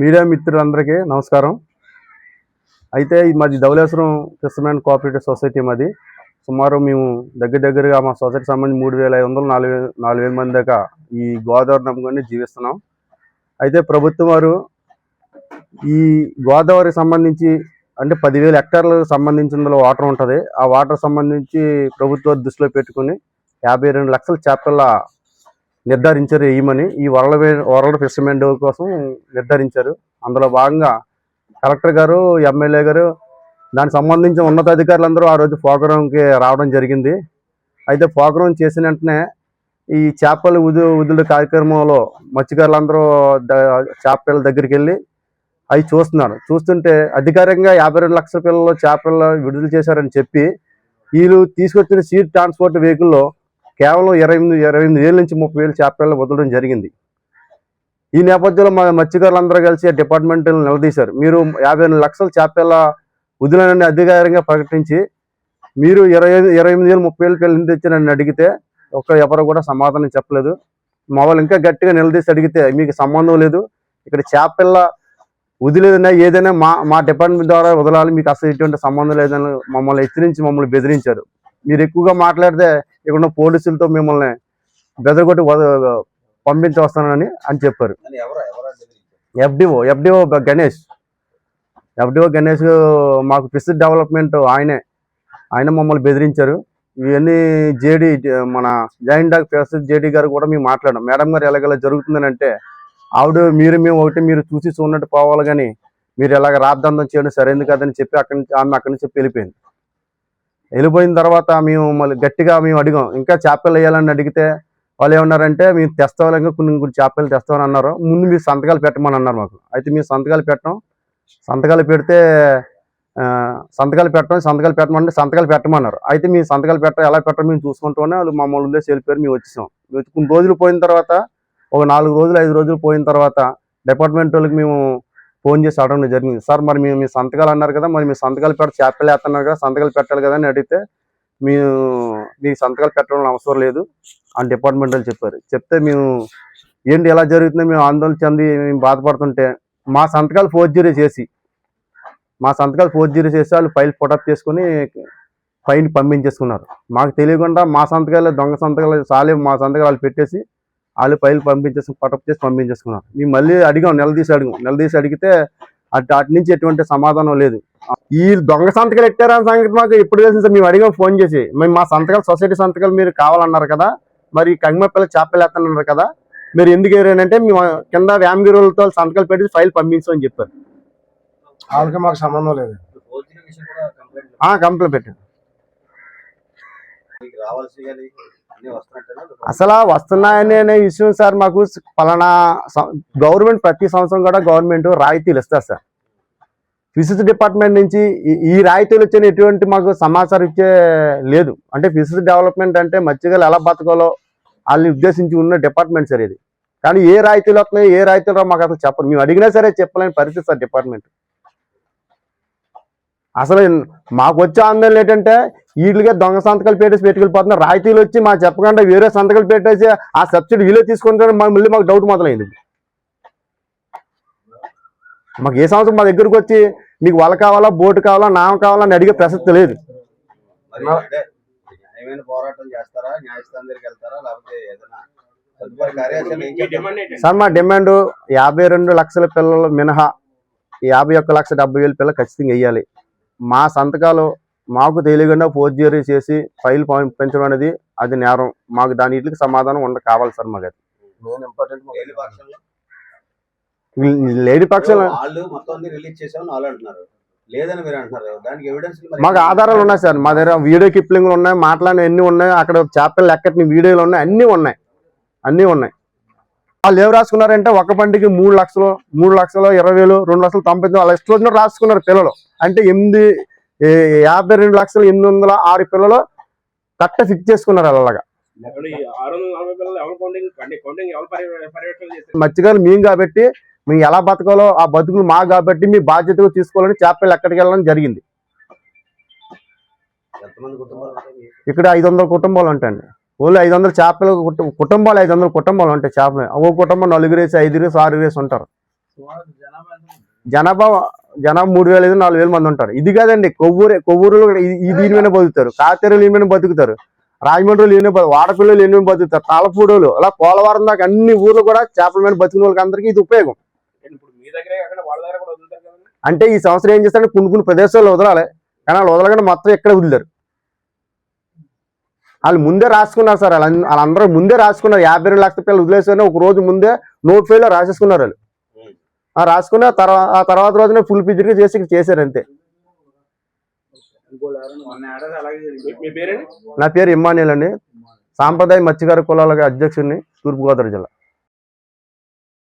Media మిత్రులందరికీ నమస్కారం. అయితే ఈ మాది ధవళేశ్వరం క్రిస్టమన్ కోఆపరేటివ్ సొసైటీ మాది. సుమారు మేము దగ్గర దగ్గరగా మా సొసైటీ సంబంధించి మూడు వేల ఐదు వందలు నాలుగు వేల నాలుగు వేల మంది దాకా ఈ గోదావరి నమ్ముకొని జీవిస్తున్నాం. అయితే ప్రభుత్వం వారు ఈ గోదావరికి సంబంధించి అంటే పదివేల హెక్టార్లకు సంబంధించిన వాటర్ ఉంటుంది. ఆ వాటర్ సంబంధించి ప్రభుత్వ దృష్టిలో పెట్టుకుని యాభై రెండు లక్షల చేపల నిర్ధారించారు వేయమని ఈ వరల్డ్ వే- వరల్డ్ ఫిషర్మెంట్ కోసం నిర్ధారించారు. అందులో భాగంగా కలెక్టర్ గారు ఎమ్మెల్యే గారు దానికి సంబంధించిన ఉన్నతాధికారులందరూ ఆ రోజు ప్రోగ్రాంకి రావడం జరిగింది. అయితే పోకరం చేసిన వెంటనే ఈ చేపలు ఉదు వదులు కార్యక్రమంలో మత్స్యకారులందరూ చేపల దగ్గరికి వెళ్ళి అవి చూస్తున్నారు. చూస్తుంటే అధికారికంగా యాభై రెండు లక్షల పిల్లలు చేపలు విడుదల చేశారని చెప్పి వీళ్ళు తీసుకొచ్చిన సీడ్ ట్రాన్స్పోర్ట్ వెహికల్లో కేవలం ఇరవై ఎనిమిది ఇరవై ఎనిమిది వేల నుంచి ముప్పై వేలు చేపలను వదలడం జరిగింది. ఈ నేపథ్యంలో మా మత్స్యకారులందరూ కలిసి డిపార్ట్మెంట్ నిలదీశారు. మీరు యాభై ఎనిమిది లక్షల చేపల వదిలేనని అధికారికంగా ప్రకటించి మీరు ఇరవై ఇరవై ఎనిమిది వేలు ముప్పై వేలు పిల్లలు తెచ్చారని అడిగితే ఒక్క ఎవరు కూడా సమాధానం చెప్పలేదు. మా వాళ్ళు ఇంకా గట్టిగా నిలదీసి అడిగితే మీకు సంబంధం లేదు ఇక్కడ చేపల వదిలేదన్నా ఏదైనా మా మా డిపార్ట్మెంట్ ద్వారా వదలాలి మీకు అసలు ఎటువంటి సంబంధం లేదని మమ్మల్ని హెచ్చరించి మమ్మల్ని బెదిరించారు. మీరు ఎక్కువగా మాట్లాడితే ఇక్కడ పోలీసులతో మిమ్మల్ని బెదరగొట్టి వద- పంపించి వస్తానని అని చెప్పారు? FDO FDO Ganesh. FDO Ganesh మాకు ఫిష్ డెవలప్మెంట్ ఆయనే. ఆయన మమ్మల్ని బెదిరించారు. ఇవన్నీ జేడి మన జాయింట్ డాక్ ఫిష్ జేడి గారు కూడా మేము మాట్లాడాం. మేడం గారు ఎలాగెలా జరుగుతుందని అంటే ఆవిడ మీరు మేము ఒకటి మీరు చూసి చూడనట్టు పోవాలి కానీ మీరు ఎలాగ రాద్దందం చేయడం సరైనది కాదని చెప్పి అక్కడి నుంచి ఆమె అక్కడి నుంచి చెప్పి వెళ్ళిపోయింది. వెళ్ళిపోయిన తర్వాత మేము మళ్ళీ గట్టిగా మేము అడిగాం ఇంకా చేపలు వేయాలని అడిగితే వాళ్ళు ఏమన్నారంటే మేము తెస్తాం ఇంకా కొన్ని కొన్ని చేపలు తెస్తామని అన్నారు. ముందు మీరు సంతకాలు పెట్టమని అన్నారు మాకు. అయితే మేము సంతకాలు పెట్టాం. సంతకాలు పెడితే సంతకాలు పెట్టడం సంతకాలు పెట్టమంటే సంతకాలు పెట్టమన్నారు. అయితే మేము సంతకాలు పెట్ట ఎలా పెట్టడం మేము చూసుకుంటూనే వాళ్ళు మమ్మల్ని ఉండే వెళ్ళిపోయారు మేము వచ్చేసాం. కొన్ని రోజులు పోయిన తర్వాత ఒక నాలుగు రోజులు ఐదు రోజులు పోయిన తర్వాత డిపార్ట్మెంట్ వాళ్ళకి మేము ఫోన్ చేసి అడగడం జరిగింది. సార్ మరి మేము మీ సంతకాలు అన్నారు కదా మరి మీ సంతకాలు పెట్టి చేపలు వేస్తున్నారు కదా సంతకాలు పెట్టాలి కదా అని అడిగితే మేము మీకు సంతకాలు పెట్టడం అవసరం లేదు అని డిపార్ట్మెంట్ వాళ్ళు చెప్పారు. చెప్తే మేము ఏంటి ఎలా జరుగుతుందో మేము ఆందోళన చెంది మేము బాధపడుతుంటే మా సంతకాలు ఫోర్జరీ చేసి మా సంతకాలు ఫోర్జరీ చేసి వాళ్ళు ఫైల్ ఫోటప్ చేసుకుని ఫైన్ పంపించేసుకున్నారు. మాకు తెలియకుండా మా సంతకాలు దొంగ సంతకాలు సాలే మా సంతకాలు వాళ్ళు పెట్టేసి వాళ్ళు ఫైల్ పంపించేసి ఫోటప్ చేసి పంపించేసుకున్నారు. మేము మళ్ళీ అడిగాం నిలదీసి అడిగాం. నిలదీసి అడిగితే అటు అటు నుంచి ఎటువంటి సమాధానం లేదు. ఈ దొంగ సంతకాలు ఎట్టారని సంగతి మాకు ఇప్పుడు తెలిసింది సార్? మేము అడిగాం ఫోన్ చేసి. మేము మా సంతకాలు సొసైటీ సంతకాలు మీరు కావాలన్నారు కదా మరి కంగమపల్లి చేపలు ఎత్తన్నారు కదా మీరు ఎందుకు ఏరానంటే మేము కింద వ్యామగిరులతో సంతకాలు పెట్టి ఫైల్ పంపించమని చెప్పారు. వాళ్ళకి మాకు సంబంధం లేదు. కంప్లైంట్ ఆ అసలు వస్తున్నాయని అనే విషయం సార్ మాకు పలానా గవర్నమెంట్ ప్రతి సంవత్సరం కూడా గవర్నమెంట్ రాయితీలు ఇస్తారు సార్. ఫిజిక్స్ డిపార్ట్మెంట్ నుంచి ఈ- ఈ రాయితీలు వచ్చిన ఎటువంటి మాకు సమాచారం ఇచ్చే లేదు. అంటే ఫిజిక్స్ డెవలప్మెంట్ అంటే మత్స్యకారులు ఎలా బతకాలో వాళ్ళని ఉద్దేశించి ఉన్న డిపార్ట్మెంట్ సార్ ఇది. కానీ ఏ రాయితీలు వస్తున్నాయి ఏ రాయితీలు మాకు అసలు చెప్పరు మేము అడిగినా సరే చెప్పలేని పరిస్థితి సార్ డిపార్ట్మెంట్. అసలు మాకు వచ్చే ఆందోళన ఏంటంటే వీటికే దొంగ సంతకాలు పెట్టేసి పెట్టుకెళ్ళిపోతున్నారు. రాయితీలు వచ్చి మాకు చెప్పకుండా వేరే సంతకాలు పెట్టేసి ఆ సబ్సిడీ వీలే తీసుకుంటారు మళ్ళీ మాకు డౌట్ మొదలైంది. మాకు ఏ సంవత్సరం మా దగ్గరకు వచ్చి మీకు వల కావాలా బోటు కావాలా నామ కావాలా అని అడిగే ప్రసక్తి లేదు? సార్ మా డిమాండ్ యాభై రెండు లక్షల పిల్లలు మినహా యాభై ఒక్క లక్ష డెబ్బై వేల పిల్లలు ఖచ్చితంగా వేయాలి మా సంతకాలు మాకు తెలియకుండా ఫోర్జరీ చేసి ఫైల్ పెంచడం అనేది అది నేరం. మాకు దాని వీటికి సమాధానం ఉండ కావాలి సార్ మాకు అది లేడీ పక్షాలు వాళ్ళు మొత్తం అన్ని రిలీజ్ చేసామని వాళ్ళు అంటున్నారు. లేదని మీరు అంటున్నారు. దానికి ఎవిడెన్స్ మాకు ఆధారాలు ఉన్నాయి సార్. మా దగ్గర వీడియో క్లిప్లింగ్లు ఉన్నాయి మాట్లాడిన ఎన్ని ఉన్నాయి. అక్కడ చేపలు లెక్కటిని వీడియోలు ఉన్నాయి అన్నీ ఉన్నాయి. అన్నీ ఉన్నాయి. వాళ్ళు ఏం రాసుకున్నారంటే ఒక బండికి మూడు లక్షలు మూడు లక్షలు ఇరవై వేలు రెండు లక్షలు తొంభై తొమ్మిది వాళ్ళ ఇష్టం వచ్చినట్టు రాసుకున్నారు పిల్లలు. అంటే ఎనిమిది యాభై రెండు లక్షలు ఎనిమిది వందల ఆరు పిల్లలు కట్ట ఫిక్స్ చేసుకున్నారు అలాగా మత్స్యకారులు మేము కాబట్టి మేము ఎలా బతకాలో ఆ బతుకులు మా కాబట్టి మీ బాధ్యతగా తీసుకోవాలని చేపలు ఎక్కడికి వెళ్ళడం జరిగింది? ఇక్కడ ఐదు వందల కుటుంబాలు ఉంటాయండి. ఓన్లీ ఐదు వందల చేపలు కుటుంబాలు ఐదు వందల కుటుంబాలు ఉంటాయి చేపలు. ఓ కుటుంబం నలుగురేసి ఐదుగురేసి ఆరుగురేసి ఉంటారు. జనాభా జనాభా మూడు వేల ఐదు నాలుగు వేల మంది ఉంటారు. ఇది కాదండి కొవ్వూరు కొవ్వూరులో ఈ- దీని మీద బతుకుతారు. కాతేరులు మీద బతుకుతారు. రాజమండ్రిలో ఈయన వాడపిల్లలు ఎన్ని బతుకుతారు. తాళపూడోలు అలా పోలవరం దాకా అన్ని ఊర్లు కూడా చేపల మీద బతికిన వాళ్ళకి అందరికీ ఇది ఉపయోగం. అంటే ఈ సంవత్సరం ఏం చేస్తారంటే కొన్ని కొన్ని ప్రదేశాల్లో వదలాలి. కానీ వాళ్ళు వదలకుండా మొత్తం ఎక్కడ వదిలేరు. వాళ్ళు ముందే రాసుకున్నారు సార్. వాళ్ళ వాళ్ళందరూ ముందే రాసుకున్నారు. యాభై రెండు లక్షల పిల్లలు వదిలేసారు ఒక రోజు ముందే నోట్ ఫెయిల్ రాసేసుకున్నారు వాళ్ళు. ఆ రాసుకున్న తర్వాత ఆ తర్వాత రోజునే ఫుల్ పిక్చర్గా చేసి చేశారు అంతే. నా పేరు ఇమ్మానియల్ అండి. సాంప్రదాయ మత్స్యకార కులాల అధ్యక్షుడిని తూర్పుగోదావరి జిల్లా.